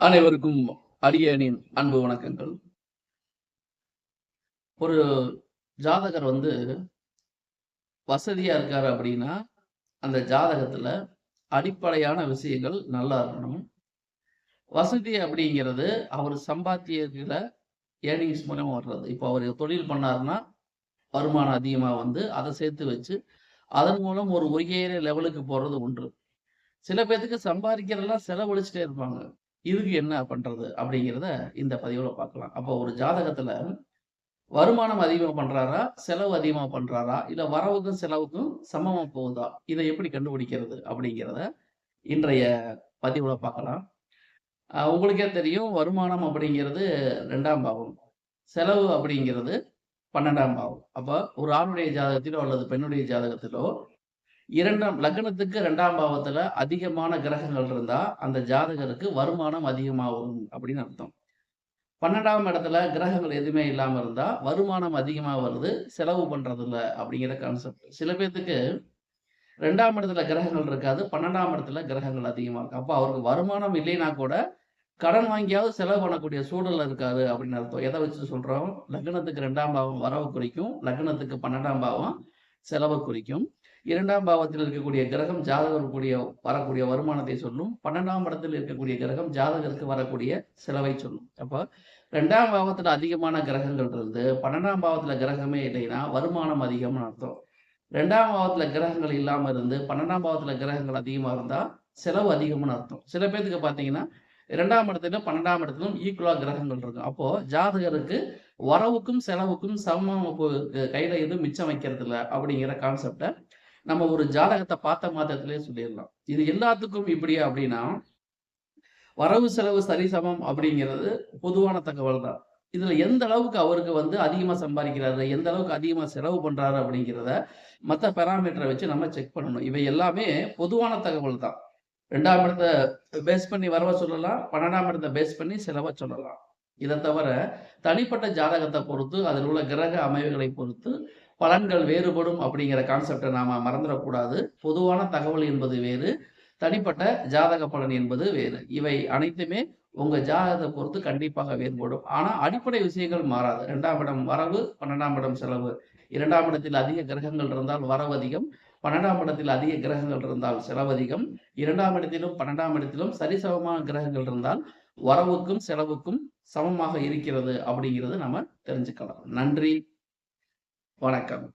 அனைவருக்கும் அடியனின் அன்பு வணக்கங்கள். ஒரு ஜாதகர் வந்து வசதியா இருக்காரு அப்படின்னா அந்த ஜாதகத்துல அடிப்படையான விஷயங்கள் நல்லா இருக்கணும். வசதி அப்படிங்கிறது அவர் சம்பாத்தியத்துல ஏர்னிங்ஸ் மூலமா வர்றது. இப்போ அவர் தொழில் பண்ணாருன்னா வருமானம் அதிகமா வந்து அதை சேர்த்து வச்சு அதன் மூலம் ஒரு உயரிய லெவலுக்கு போறது ஒன்று. சில பேர்த்துக்கு சம்பாதிக்கிறதெல்லாம் செலவழிச்சிட்டே இருப்பாங்க. இதுக்கு என்ன பண்றது அப்படிங்கிறத இந்த பதிவுல பார்க்கலாம். அப்போ ஒரு ஜாதகத்துல வருமானம் அதிகமாக பண்றாரா செலவு அதிகமாக பண்றாரா இல்லை வரவுக்கும் செலவுக்கும் சமமாக போகுதா? இதை எப்படி கண்டுபிடிக்கிறது அப்படிங்கிறத இன்றைய பதிவுல பார்க்கலாம். உங்களுக்கே தெரியும் வருமானம் அப்படிங்கிறது ரெண்டாம் பாவம் செலவு அப்படிங்கிறது பன்னெண்டாம் பாவம். அப்போ ஒரு ஆணுடைய ஜாதகத்திலோ அல்லது பெண்ணுடைய ஜாதகத்திலோ இரண்டாம் லக்னத்துக்கு ரெண்டாம் பாவத்துல அதிகமான கிரகங்கள் இருந்தா அந்த ஜாதகருக்கு வருமானம் அதிகமாகும் அப்படின்னு அர்த்தம். பன்னெண்டாம் இடத்துல கிரகங்கள் எதுவுமே இல்லாம இருந்தா வருமானம் அதிகமா வருது செலவு பண்றது இல்ல அப்படிங்கிற கான்செப்ட் சில பேர்த்துக்கு ரெண்டாம் இடத்துல கிரகங்கள் இருக்காது பன்னெண்டாம் இடத்துல கிரகங்கள் அதிகமா இருக்கு. அப்போ அவருக்கு வருமானம் இல்லைன்னா கூட கடன் வாங்கியாவது செலவு பண்ணக்கூடிய சூழல் இருக்காது அப்படின்னு அர்த்தம். எதை வச்சு சொல்றோம்? லக்னத்துக்கு ரெண்டாம் பாவம் வரவு குறிக்கும் லக்னத்துக்கு பன்னெண்டாம் பாவம் செலவு குறிக்கும். இரண்டாம் பாவத்தில் இருக்கக்கூடிய கிரகம் ஜாதகருக்குரிய வரக்கூடிய வருமானத்தை சொல்லும். பன்னெண்டாம் இடத்தில் இருக்கக்கூடிய கிரகம் ஜாதகருக்கு வரக்கூடிய செலவை சொல்லும். அப்போ ரெண்டாம் பாவத்தில் அதிகமான கிரகங்கள் இருந்து பன்னெண்டாம் பாவத்தில் கிரகமே இல்லைன்னா வருமானம் அதிகம்னு அர்த்தம். ரெண்டாம் பாவத்தில் கிரகங்கள் இல்லாமல் இருந்து பன்னெண்டாம் பாவத்தில் கிரகங்கள் அதிகமாக இருந்தால் செலவு அதிகம்னு அர்த்தம். சில பேர்த்துக்கு பார்த்தீங்கன்னா இரண்டாம் இடத்துல பன்னெண்டாம் இடத்திலும் ஈக்குவலாக கிரகங்கள் இருக்கும். அப்போது ஜாதகருக்கு வரவுக்கும் செலவுக்கும் சமமாக கையில் கையில எதுவும் மிச்சம் வைக்கிறது இல்ல அப்படிங்கிற கான்செப்டை நம்ம ஒரு ஜாதகத்தை பார்த்த மாத்திரத்திலே சொல்லிடலாம். இது எல்லாத்துக்கும் இப்படி அப்படின்னா வரவு செலவு சரிசமம் அப்படிங்கிறது பொதுவான தகவல் தான். இதுல எந்த அளவுக்கு அவருக்கு வந்து அதிகமா சம்பாதிக்கிறாரு எந்த அளவுக்கு அதிகமா செலவு பண்றாரு அப்படிங்கிறத மற்ற பெராமீட்டரை வச்சு நம்ம செக் பண்ணணும். இவை எல்லாமே பொதுவான தகவல் தான். ரெண்டாம் இடத்தை பேஸ் பண்ணி வரவ சொல்லலாம் பன்னெண்டாம் இடத்தை பேஸ் பண்ணி செலவை சொல்லலாம். இதை தவிர தனிப்பட்ட ஜாதகத்தை பொறுத்து அதில் உள்ள கிரக அமைவுகளை பொறுத்து பலன்கள் வேறுபடும் அப்படிங்கிற கான்செப்டை நாம் மறந்துடக்கூடாது. பொதுவான தகவல் என்பது வேறு தனிப்பட்ட ஜாதக பலன் என்பது வேறு. இவை அனைத்துமே உங்கள் ஜாதகத்தை பொறுத்து கண்டிப்பாக வேறுபடும். ஆனால் அடிப்படை விஷயங்கள் மாறாது. ரெண்டாம் இடம் வரவு பன்னெண்டாம் இடம் செலவு. இரண்டாம் இடத்தில் அதிக கிரகங்கள் இருந்தால் வரவு அதிகம். பன்னெண்டாம் இடத்தில் அதிக கிரகங்கள் இருந்தால் செலவதிகம் இரண்டாம் இடத்திலும் பன்னெண்டாம் இடத்திலும் சரிசமமான கிரகங்கள் இருந்தால் வரவுக்கும் செலவுக்கும் சமமாக இருக்கிறது அப்படிங்கிறது நம்ம தெரிஞ்சுக்கலாம். நன்றி. வணக்கம்.